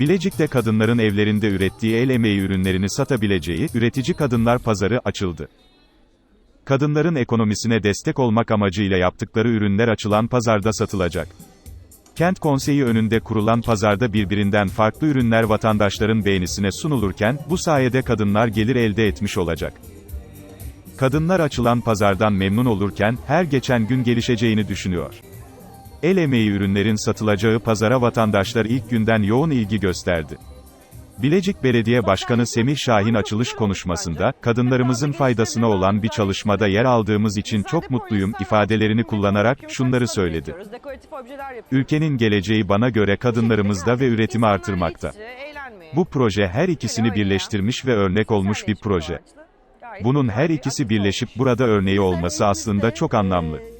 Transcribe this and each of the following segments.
Bilecik'te kadınların evlerinde ürettiği el emeği ürünlerini satabileceği, üretici kadınlar pazarı açıldı. Kadınların ekonomisine destek olmak amacıyla yaptıkları ürünler açılan pazarda satılacak. Kent konseyi önünde kurulan pazarda birbirinden farklı ürünler vatandaşların beğenisine sunulurken, bu sayede kadınlar gelir elde etmiş olacak. Kadınlar açılan pazardan memnun olurken, her geçen gün gelişeceğini düşünüyor. El emeği ürünlerin satılacağı pazara vatandaşlar ilk günden yoğun ilgi gösterdi. Bilecik Belediye Başkanı Semih Şahin açılış konuşmasında, kadınlarımızın faydasına olan bir çalışmada yer aldığımız için çok mutluyum ifadelerini kullanarak şunları söyledi. Ülkenin geleceği bana göre kadınlarımızda ve üretimi artırmakta. Bu proje her ikisini birleştirmiş ve örnek olmuş bir proje. Bunun her ikisi birleşip burada örneği olması aslında çok anlamlı.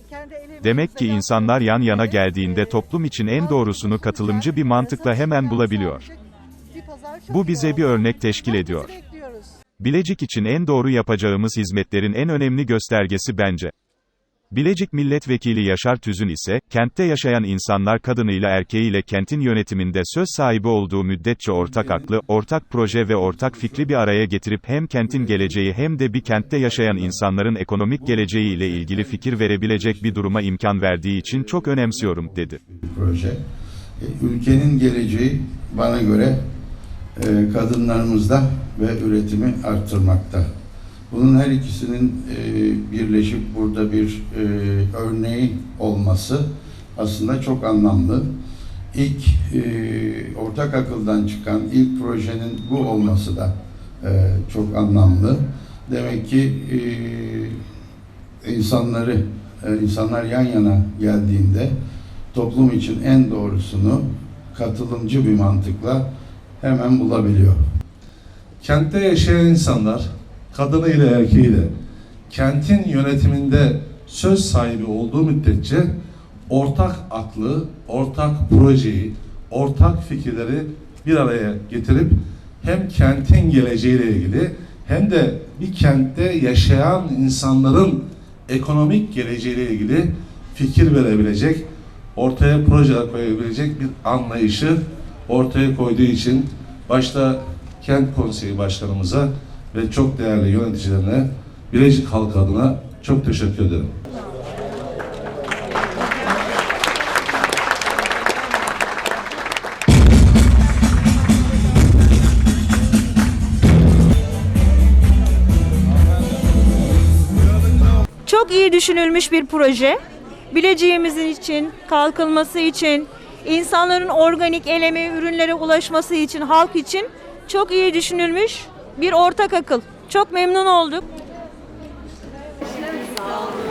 Demek ki insanlar yan yana geldiğinde toplum için en doğrusunu katılımcı bir mantıkla hemen bulabiliyor. Bu bize bir örnek teşkil ediyor. Bilecik için en doğru yapacağımız hizmetlerin en önemli göstergesi bence. Bilecik Milletvekili Yaşar Tüzün ise, kentte yaşayan insanlar kadınıyla erkeğiyle kentin yönetiminde söz sahibi olduğu müddetçe ortak aklı, ortak proje ve ortak fikri bir araya getirip hem kentin geleceği hem de bir kentte yaşayan insanların ekonomik geleceği ile ilgili fikir verebilecek bir duruma imkan verdiği için çok önemsiyorum, dedi. proje. E, Ülkenin geleceği bana göre e, kadınlarımızda ve üretimi arttırmakta. Bunun her ikisinin e, birleşip burada bir e, örneği olması aslında çok anlamlı. İlk e, ortak akıldan çıkan ilk projenin bu olması da e, çok anlamlı. Demek ki e, insanları e, insanlar yan yana geldiğinde toplum için en doğrusunu katılımcı bir mantıkla hemen bulabiliyor. Kentte yaşayan insanlar, kadınıyla erkeğiyle, kentin yönetiminde söz sahibi olduğu müddetçe ortak aklı, ortak projeyi, ortak fikirleri bir araya getirip hem kentin geleceğiyle ilgili hem de bir kentte yaşayan insanların ekonomik geleceğiyle ilgili fikir verebilecek, ortaya projeler koyabilecek bir anlayışı ortaya koyduğu için başta Kent Konseyi Başkanımıza ve çok değerli yöneticilerine Bilecik halkı adına çok teşekkür ederim. Çok iyi düşünülmüş bir proje. Bileceğimizin için, kalkınması için, insanların organik el emeği ürünlere ulaşması için, halk için çok iyi düşünülmüş bir ortak akıl. Çok memnun olduk. Sağ olun.